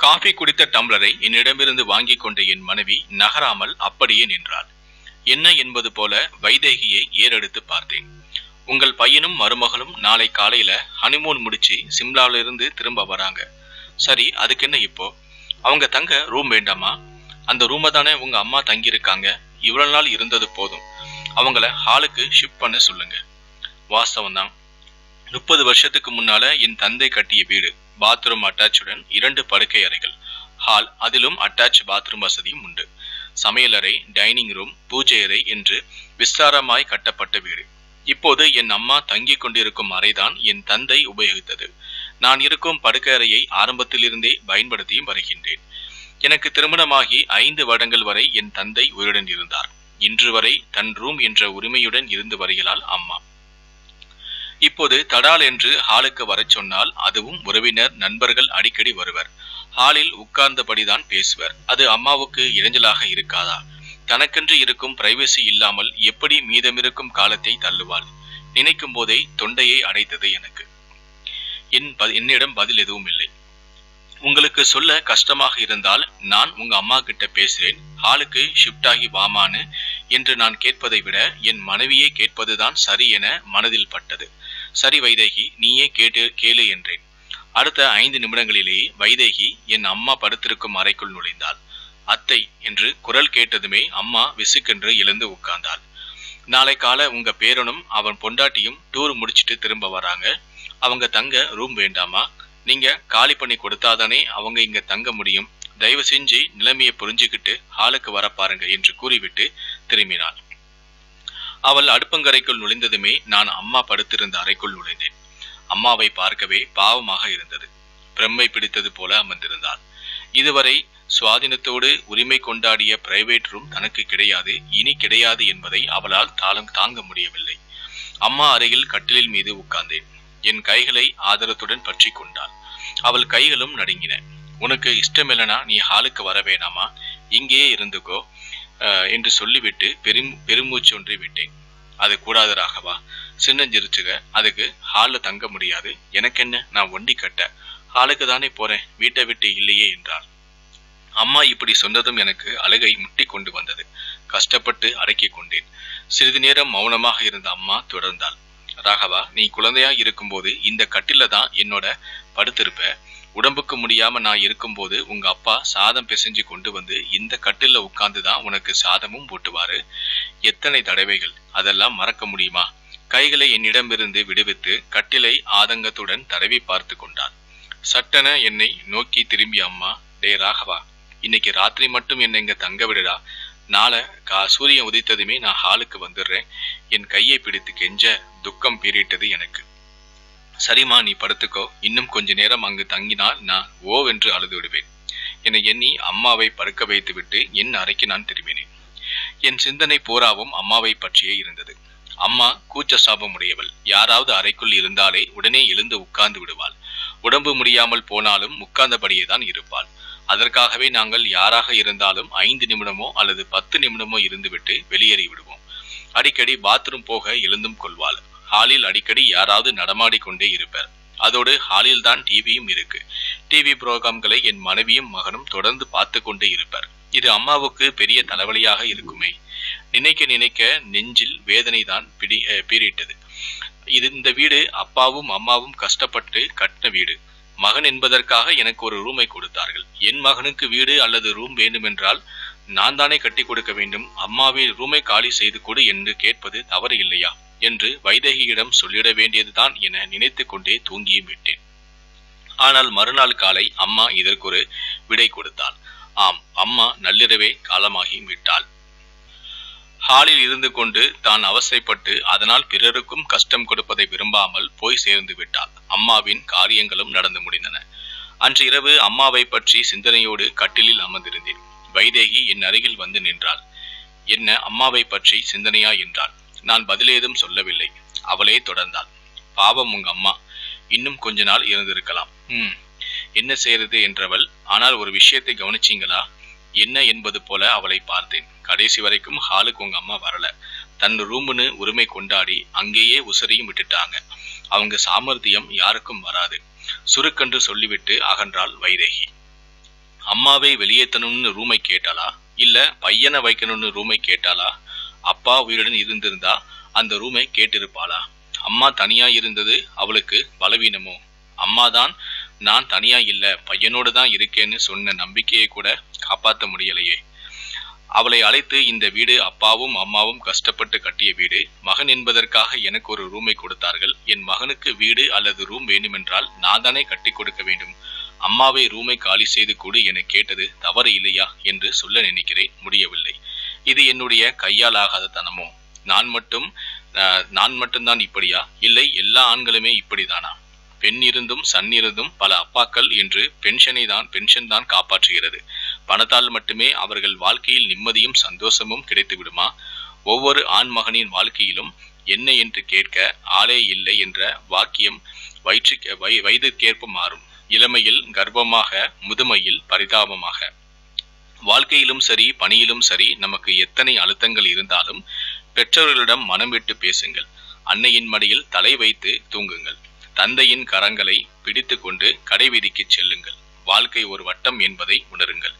Coffee குடித்த டம்ளரை என்னிடமிருந்து வாங்கிக் கொண்ட என் மனைவி நகராமல் அப்படியே நின்றாள். என்ன என்பது போல வைதேகியை ஏறெடுத்து பார்த்தேன். உங்கள் பையனும் மருமகளும் நாளை காலையில ஹனிமூன் முடிச்சு சிம்லாவிலிருந்து திரும்ப வராங்க. சரி அதுக்கு என்ன இப்போ? அவங்க தங்க ரூம் வேண்டாமா? அந்த ரூமை தானே உங்க அம்மா தங்கியிருக்காங்க. இவ்வளவு நாள் இருந்தது போதும். அவங்கள ஹாலுக்கு ஷிஃப்ட் பண்ண சொல்லுங்க. வாஸ்தவம் தான் முப்பது வருஷத்துக்கு முன்னால என் தந்தை கட்டிய வீடு. பாத்ரூம் அட்டாச்சுடன் இரண்டு படுக்கை அறைகள். ஹால் அதிலும் அட்டாச் பாத்ரூம் வசதியும் உண்டு. சமையலறை டைனிங் ரூம் பூஜை அறை என்று விஸ்தாரமாய் கட்டப்பட்ட வீடு. இப்போது என் அம்மா தங்கிக் கொண்டிருக்கும் அறைதான் என் தந்தை உபயோகித்தது. நான் இருக்கும் படுக்கை அறையை ஆரம்பத்திலிருந்தே பயன்படுத்தியும் வருகின்றேன். எனக்கு திருமணமாகி ஐந்து வருடங்கள் வரை என் தந்தை உயிருடன் இருந்தார். இன்று வரை தன் ரூம் என்ற உரிமையுடன் இருந்து வருகிறாள் அம்மா. இப்போது தடால் என்று ஹாலுக்கு வரச் சொன்னால் அதுவும் உறவினர் நண்பர்கள் அடிக்கடி வருவர். ஹாலில் உட்கார்ந்தபடிதான் பேசுவர். அது அம்மாவுக்கு இடைஞ்சலாக இருக்காதா? தனக்கென்று இருக்கும் பிரைவசி இல்லாமல் எப்படி மீதமிருக்கும் காலத்தை தள்ளுவாள்? நினைக்கும் போதே தொண்டையை அடைத்தது எனக்கு. என் ப- என்னிடம் பதில் எதுவும் இல்லை. உங்களுக்கு சொல்ல கஷ்டமாக இருந்தால் நான் உங்க அம்மா கிட்ட பேசுறேன். ஹாலுக்கு ஷிஃப்ட் ஆகி வாமான்னு என்று நான் கேட்பதை விட என் மனைவியே கேட்பதுதான் சரி என மனதில் பட்டது. சரி வைதேகி நீயே கேட்டு கேளு என்றேன். அடுத்த ஐந்து நிமிடங்களிலேயே வைதேகி என் அம்மா படுத்திருக்கும் அறைக்குள் நுழைந்தாள். அத்தை என்று குரல் கேட்டதுமே அம்மா விசுக்கென்று எழுந்து உட்கார்ந்தாள். நாளை காலை உங்க பேரனும் அவன் பொண்டாட்டியும் டூர் முடிச்சிட்டு திரும்ப வராங்க. அவங்க தங்க ரூம் வேண்டாமா? நீங்க காலி பண்ணி கொடுத்தாதானே அவங்க இங்க தங்க முடியும். தயவு செஞ்சு நிலைமையை புரிஞ்சுக்கிட்டு ஹாலுக்கு வர பாருங்க என்று கூறிவிட்டு திரும்பினாள். அவள் அடுப்பங்கரைக்குள் நுழைந்ததுமே நான் அம்மா படுத்திருந்த அறைக்குள் நுழைந்தேன். அம்மாவை பார்க்கவே பாவமாக இருந்தது. பிரம்மை பிடித்தது போல அமர்ந்திருந்தாள். இதுவரை சுவாதீனத்தோடு உரிமை கொண்டாடிய பிரைவேட் ரூம் தனக்கு கிடையாது இனி கிடையாது என்பதை அவளால் தாளம் தாங்க முடியவில்லை. அம்மா அறையில் கட்டிலில் மீது உட்கார்ந்தேன். என் கைகளை ஆதரத்துடன் பற்றி கொண்டாள். அவள் கைகளும் நடுங்கின. உனக்கு இஷ்டமில்லனா நீ ஹாலுக்கு வர வேணாமா? இங்கேயே இருந்துக்கோ. என்று சொல்லிவிட்டு பெரும் பெருமூச்சு ஒன்றை விட்டேன். அது கூடாது ராகவா சின்னஞ்சிருச்சுக அதுக்கு ஹாலில் தங்க முடியாது. எனக்கென்ன? நான் ஒண்டி கட்ட. ஹாலுக்கு தானே போறேன். வீட்டை விட்டு இல்லையே என்றாள். அம்மா இப்படி சொன்னதும் எனக்கு அழுகை முட்டி கொண்டு வந்தது. கஷ்டப்பட்டு அடக்கிக் கொண்டேன். சிறிது நேரம் மௌனமாக இருந்த அம்மா தொடர்ந்தாள். ராகவா நீ குழந்தையா இருக்கும்போது இந்த கட்டில தான் என்னோட படுத்திருப்ப. உடம்புக்கு முடியாம நான் இருக்கும்போது உங்க அப்பா சாதம் பிசைஞ்சு கொண்டு வந்து இந்த கட்டில உட்கார்ந்து தான் உனக்கு சாதமும் போட்டுவாரு எத்தனை தடவைகள்? அதெல்லாம் மறக்க முடியுமா? கைகளை என்னிடமிருந்து விடுவித்து கட்டிலை ஆதங்கத்துடன் தடவி பார்த்து கொண்டாள் சட்டென என்னை நோக்கி திரும்பி அம்மா டே ராகவா இன்னைக்கு ராத்திரி மட்டும் என்னை இங்க தங்க விடுடா. நாளை கா சூரியன் உதித்ததுமே நான் ஹாலுக்கு வந்துடுறேன். என் கையை பிடித்து கெஞ்ச துக்கம் பீறிட்டது எனக்கு. சரிம்மா நீ படுத்துக்கோ. இன்னும் கொஞ்ச நேரம் அங்கு தங்கினால் நான் ஓவென்று அழுது விடுவேன். என்னை எண்ணி அம்மாவை படுக்க வைத்துவிட்டு என் அறைக்கு நான் திரும்பினேன். என் சிந்தனை பூராவும் அம்மாவை பற்றியே இருந்தது. அம்மா கூச்ச சாபம் உடையவள். யாராவது அறைக்குள் இருந்தாலே உடனே எழுந்து உட்கார்ந்து விடுவாள். உடம்பு முடியாமல் போனாலும் உட்கார்ந்தபடியே தான் இருப்பாள். அதற்காகவே நாங்கள் யாராக இருந்தாலும் ஐந்து நிமிடமோ அல்லது பத்து நிமிடமோ இருந்துவிட்டு வெளியேறி விடுவோம். அடிக்கடி பாத்ரூம் போக எழுந்தும் கொள்வாள். ஹாலில் அடிக்கடி யாராவது நடமாடிக்கொண்டே இருப்பர். அதோடு ஹாலில் தான் டிவியும் இருக்கு. டிவி புரோகிராம்களை என் மனைவியும் மகனும் தொடர்ந்து பார்த்து கொண்டே இருப்பர். இது அம்மாவுக்கு பெரிய தலைவலியாக இருக்குமே. நினைக்க நினைக்க நெஞ்சில் வேதனை தான் பிடி பீரிட்டது இது இந்த வீடு அப்பாவும் அம்மாவும் கஷ்டப்பட்டு கட்டின வீடு. மகன் என்பதற்காக எனக்கு ஒரு ரூமை கொடுத்தார்கள். என் மகனுக்கு வீடு அல்லது ரூம் வேண்டுமென்றால் நான் தானே கட்டி கொடுக்க வேண்டும். அம்மாவை ரூமை காலி செய்து கொடு என்று கேட்பது தவறு இல்லையா? என்று வைதேகியிடம் சொல்லிட வேண்டியதுதான் என நினைத்து கொண்டே தூங்கியும் விட்டேன். ஆனால் மறுநாள் காலை அம்மா இதற்கொரு விடை கொடுத்தாள். ஆம் அம்மா நள்ளிரவே காலமாகியும் விட்டாள். ஹாலில் இருந்து கொண்டு தான் அவசைப்பட்டு அதனால் பிறருக்கும் கஷ்டம் கொடுப்பதை விரும்பாமல் போய் சேர்ந்து விட்டாள். அம்மாவின் காரியங்களும் நடந்து முடிந்தன. அன்று இரவு அம்மாவை பற்றி சிந்தனையோடு கட்டிலில் அமர்ந்திருந்தேன். வைதேகி என் அருகில் வந்து நின்றாள். என்ன அம்மாவை பற்றி சிந்தனையா? என்றாள். நான் பதிலேதும் சொல்லவில்லை. அவளே தொடர்ந்தாள். பாவம் உங்க அம்மா. இன்னும் கொஞ்ச நாள் இருந்திருக்கலாம். ம் என்ன செய்யறது? என்றவள். ஆனால் ஒரு விஷயத்தை கவனிச்சீங்களா? என்ன? என்பது போல அவளை பார்த்தேன். கடைசி வரைக்கும் ஹாலுக்கு உங்க அம்மா வரல. தன் ரூமுன்னு உரிமை கொண்டாடி அங்கேயே உசரியும் விட்டுட்டாங்க. அவங்க சாமர்த்தியம் யாருக்கும் வராது. சுருக்கென்று சொல்லிவிட்டு அகன்றாள் வைதேகி. அம்மாவை வெளியேற்றணும்னு ரூமை கேட்டாளா? இல்ல பையனை வைக்கணும்னு ரூமை கேட்டாளா? அப்பா உயிருடன் இருந்திருந்தா அந்த ரூமை கேட்டிருப்பாளா? அம்மா தனியா இருந்தது அவளுக்கு பலவீனமோ? அம்மா தான் நான் தனியா இல்ல பையனோடு தான் இருக்கேன்னு சொன்ன நம்பிக்கையை கூட காப்பாற்ற முடியலையே. அவளை அழைத்து இந்த வீடு அப்பாவும் அம்மாவும் கஷ்டப்பட்டு கட்டிய வீடு. மகன் என்பதற்காக எனக்கு ஒரு ரூமை கொடுத்தார்கள். என் மகனுக்கு வீடு அல்லது ரூம் வேண்டுமென்றால் நான் தானே கட்டி கொடுக்க வேண்டும். அம்மாவை ரூமை காலி செய்து கொடு என கேட்டது தவறு இல்லையா என்று சொல்ல நினைக்கிறேன். முடியவில்லை. இது என்னுடைய கையால் ஆகாத தனமோ நான் மட்டும் நான் மட்டும்தான் இப்படியா? இல்லை எல்லா ஆண்களுமே இப்படிதானா? பெண் இருந்தும் சன் இருந்தும் பல அப்பாக்கள் என்று பென்ஷனை தான் பென்ஷன் தான் காப்பாற்றுகிறது. பணத்தால் மட்டுமே அவர்கள் வாழ்க்கையில் நிம்மதியும் சந்தோஷமும் கிடைத்து விடுமா ஒவ்வொரு ஆண் மகனின் வாழ்க்கையிலும் என்ன என்று கேட்க ஆளே இல்லை என்ற வாக்கியம் வயிற்று வை வயதிற்கேற்ப மாறும். இளமையில் கர்ப்பமாக முதுமையில் பரிதாபமாக. வாழ்க்கையிலும் சரி பணியிலும் சரி நமக்கு எத்தனை அழுத்தங்கள் இருந்தாலும் பெற்றோர்களிடம் மனம் விட்டு பேசுங்கள். அன்னையின் மடியில் தலை வைத்து தூங்குங்கள். தந்தையின் கரங்களை பிடித்து கொண்டு கடைவீதிக்கு செல்லுங்கள். வாழ்க்கை ஒரு வட்டம் என்பதை உணருங்கள்.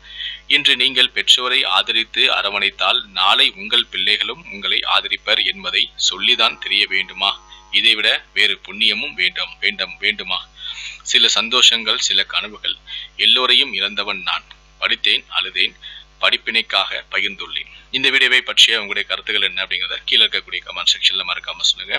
இன்று நீங்கள் பெற்றோரை ஆதரித்து அரவணைத்தால் நாளை உங்கள் பிள்ளைகளும் உங்களை ஆதரிப்பர் என்பதை சொல்லிதான் தெரிய வேண்டுமா? இதைவிட வேறு புண்ணியமும் வேண்டும் வேண்டும் வேண்டுமா? சில சந்தோஷங்கள் சில கனவுகள். எல்லோரையும் இழந்தவன் நான். படித்தேன் அழுதேன் படிப்பினைக்காக பகிர்ந்துள்ளேன். இந்த வீடியோவை பற்றிய உங்களுடைய கருத்துக்கள் என்ன அப்படிங்கிறத கீழே இருக்கக்கூடிய கமெண்ட் செக்ஷன்ல மறக்காம சொல்லுங்க.